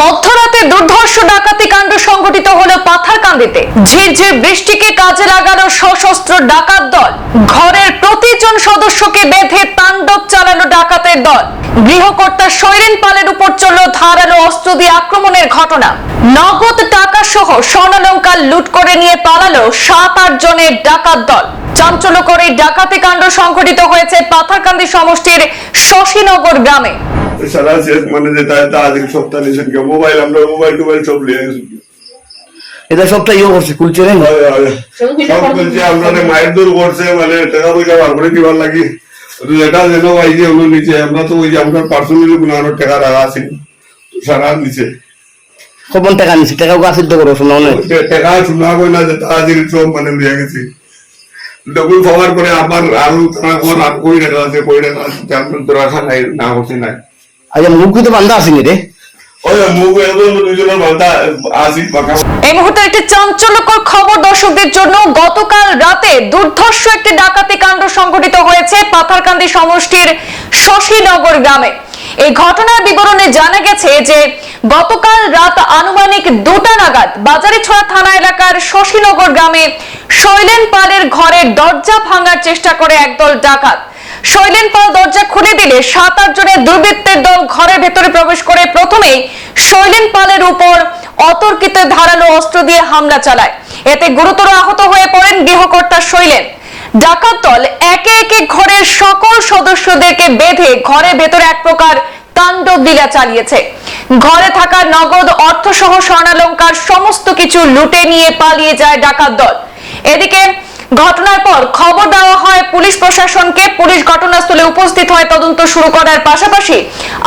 মধ্যরাতে দুর্ধর্ষ ডাকাতি কাণ্ড সংঘটিত হলো পাথারকান্দিতে। ঝিরঝির বৃষ্টিকে কাজে লাগানো সশস্ত্র ডাকাত দল। ঘরের প্রতিজন সদস্যকে বেঁধে তাণ্ডব চালানো ডাকাতের দল। গৃহকর্তা শৈরেন পালের উপর চলল ধারালো অস্ত্র দিয়ে আক্রমণের ঘটনা। নগদ টাকা সহ স্বর্ণালঙ্কার লুট করে নিয়ে পালালো সাত, আট জনের ডাকাত দল। চাঞ্চল্যকর এই ডাকাতি কাণ্ড সংঘটিত হয়েছে পাথারকান্দি সমষ্টির শশীনগর গ্রামে। সারা শেষ মানে এটা আজকে সপ্তাহ নিয়েছেন কেউ মোবাইল আমরা মোবাইল টোবাইল সব লিয়ে গেছি এটা সবটা ইয়ে করছে খুলছে হয়। সব আমরা মায়ের দূর করছে মানে টাকা পয়সা বার করে দিবার লাগি। যেটা যেন ভাই যে ওগুলো নিচে আমরা তো ওই যে আমরা পার্সোনালি কোনো আরও টাকা রাখা আছে সারা নিচে। কমন টাকা নিছি? টাকা তো করো শোনা টাকা শোনা কই না আজকে সব মানে লিয়ে গেছি। ডবল পাওয়ার করে আবার আরও তারা কই টাকা আছে কই টাকা আছে আমরা তো রাখা নাই না হচ্ছে নাই। আচ্ছা মুখ তো বান্ধা আসেনি রে এই মুহূর্তে একটি চাঞ্চল্যকর খবর দর্শকদের জন্য গতকাল রাতে দুর্ধর্ষ একটি ডাকাতি কাণ্ড সংঘটিত হয়েছে পাথারকান্দি সমষ্টির শশীনগর গ্রামে। এই ঘটনার বিবরণে জানা গেছে যে গতকাল রাত আনুমানিক দুটা নাগাদ বাজারিছড়া থানা এলাকার শশীনগর গ্রামে শৈলেন পালের ঘরের দরজা ভাঙার চেষ্টা করে একদল ডাকাত। শৈলেন পাল দরজা খুলে দিলে সাত আট জনের দুর্বৃত্তের দল ঘরের ভেতরে প্রবেশ করে প্রথমেই শৈলেন পালের উপর অতর্কিত ধারালো অস্ত্র দিয়ে হামলা চালায়। এতে গুরুতর আহত হয়ে পড়েন গৃহকর্তা শৈলেন। ডাকাত দল একে একে ঘরের সকল সদস্যদেরকে বেঁধে ঘরের ভেতরে এক প্রকার তাণ্ডব লীলা চালিয়েছে। ঘরে থাকা নগদ অর্থসহ স্বর্ণালঙ্কার সমস্ত কিছু লুটে নিয়ে পালিয়ে যায় ডাকাত দল। এদিকে ঘটনার পর খবর দেওয়া হয় পুলিশ প্রশাসনকে। পুলিশ ঘটনাস্থলে উপস্থিত হয়, তদন্ত শুরু করার পাশাপাশি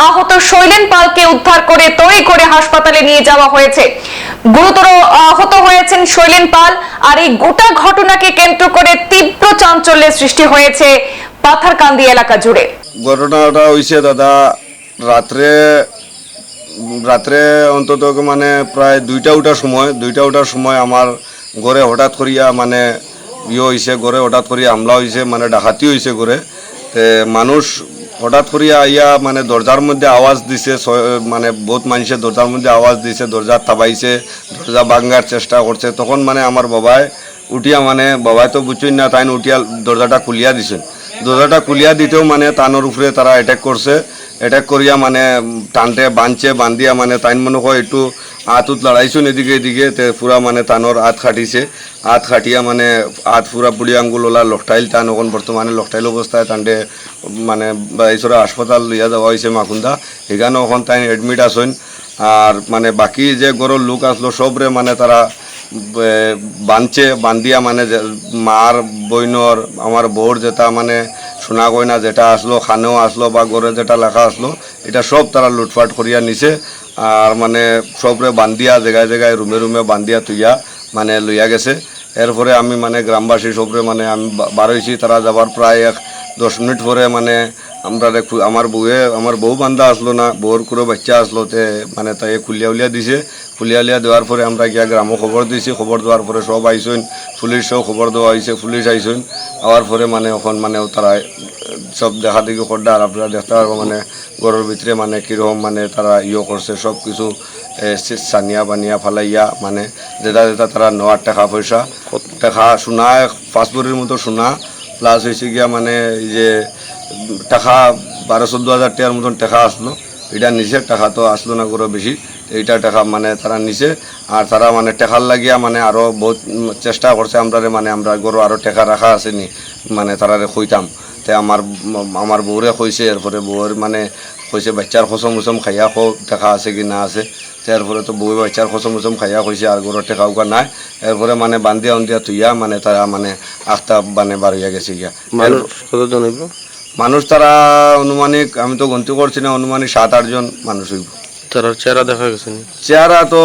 আহত শৈলেন পালকে উদ্ধার করে তৈরি করে হাসপাতালে নিয়ে যাওয়া হয়েছে। গুরুতর আহত হয়েছেন শৈলেন পাল, আর এই গোটা ঘটনাকে কেন্দ্র করে তীব্র চাঞ্চল্যের সৃষ্টি হয়েছে পাথারকান্দি এলাকা জুড়ে। ঘটনাটা হয়েছে দাদা, রাত্রে রাত্রে অন্তত মানে প্রায় দুইটা উঠার সময়, দুইটা উঠার সময় আমার ঘরে হঠাৎ করিয়া মানে ইয়ে হয়েছে ঘরে হঠাৎ করিয়া হামলা হয়েছে মানে ডাকাতি হয়েছে ঘরে তে মানুষ হঠাৎ করিয়া আইয়া মানে দরজার মধ্যে আওয়াজ দিছে মানে বহুত মানুষে দরজার মধ্যে আওয়াজ দিছে, দরজা তাবাইছে, দরজা ভাঙ্গার চেষ্টা করছে। তখন মানে আমার বাবাই উঠিয়া মানে বাবাই তো বুঝছেন না তাই উঠিয়া দরজাটা খুলিয়া দিছেন দরজাটা খুলিয়া দিতেও মানে তানোর উপরে তারা অ্যাটাক করছে। অ্যাটাক করিয়া মানে টানতে বাঁধছে বান্ধিয়া মানে তাইন মনে হয় একটু হাতুত লড়াইছুন এদিকে এদিকে, তে পুরা মানে তানোর হাত খাটিছে। হাত খাটিয়া মানে হাত পুরা বুড়ি আঙ্গুল ওলা, লকটাইল টান এখন বর্তমানে লকটাইল অবস্থায় তান্ডে মানে এইসরা হাসপাতাল লিয়া যাওয়া হয়েছে মাকুন্দা। এখানে এখন তাই এডমিট আসেন আর মানে বাকি যে গরুর লোক আসলো সবরে মানে তারা বাঁধছে বান্ধিয়া মানে মার বইনর আমার বউর যেটা মানে সোনা গয়না যেটা আসলো, খানেও আসলো বা গড়ে যেটা লেখা আসলো, এটা সব তারা লুটফাট করিয়া নিছে। আর মানে সবরে বান্ধিয়া জায়গায় জায়গায় রুমে রুমে বান্ধিয়া তুইয়া মানে লইয়া গেছে। এরপরে আমি মানে গ্রামবাসী সবরে মানে আমি বারোইছি, তারা যাবার প্রায় এক দশ মিনিট পরে মানে আমরা দেখু- আমার বউয়ে আমার বউ বান্ধা আসলো না বউর কোনো বাচ্চা আসলো তে মানে তাই খুলিয়া উলিয়া দিছে। খুলিয়া উলিয়া দেওয়ার পরে আমরা গিয়া গ্রামও খবর দিছি খবর দেওয়ার পরে সব আইসইন পুলিশও খবর দেওয়া হয়েছে পুলিশ আইসইন আওয়ার পরে মানে এখন মানে তারা সব দেখা দেখি করডা আর আপনারা দেখতে পারব মানে ঘরের ভিতরে মানে কীরকম মানে তারা ইয়ে করছে সব কিছু সানিয়া বানিয়া ফালাইয়া মানে যেটা যেটা তারা নেওয়ার টাকা পয়সা টাকা সোনা পাঁচ ভরির মতো সোনা প্লাস হয়েছে গিয়া মানে যে, টাকা বারো চোদ্দ হাজার টাকার মতন টাকা আসলো। এটা নিচে টাকা তো আসলো না করে বেশি। এইটা টাকা মানে তারা নিচে আর তারা মানে টেকার লাগিয়া মানে আরও বহুত চেষ্টা করছে আমরা মানে আমরা গরু আরও টেকা রাখা আছে নি মানে তারা খুঁইতাম। তে আমার আমার বউরে কইছে এরপরে বউর মানে কইছে বাচ্চার খসম উসম খাইয়া খো টাকা আছে কি না আছে তারপরে তো বউ বাচ্চার খসম উসম খাইয়া কইছে আর গরুর টাকা উকা নাই এরপরে মানে বান্ধিয়া উন্দিয়া তুইয়া মানে তারা মানে আখতা মানে বার হইয়া গেছে গিয়া মানুষ কতজন হইব মানুষ তারা অনুমানিক আমি তো গন্তি করছি না অনুমানিক সাত আটজন মানুষ হইব তার চেহারা দেখা গেছে চেহারা তো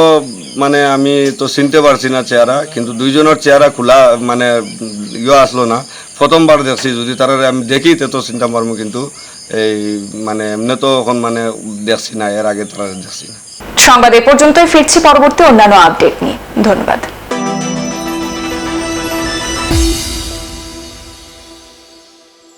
মানে আমি তো চিনতে পারছি না চেহারা কিন্তু দুইজনের চেহারা খোলা মানে ইয়ে আসলো না প্রথমবার দেখছি যদি তারা আমি দেখি তে তো চিন্তা পারব কিন্তু এই মানে এমনি তো এখন মানে দেখছি না, এর আগে তারা দেখছি না। সংবাদ এ পর্যন্তই, ফিরছি পরবর্তী অন্যান্য আপডেট নিয়ে। ধন্যবাদ।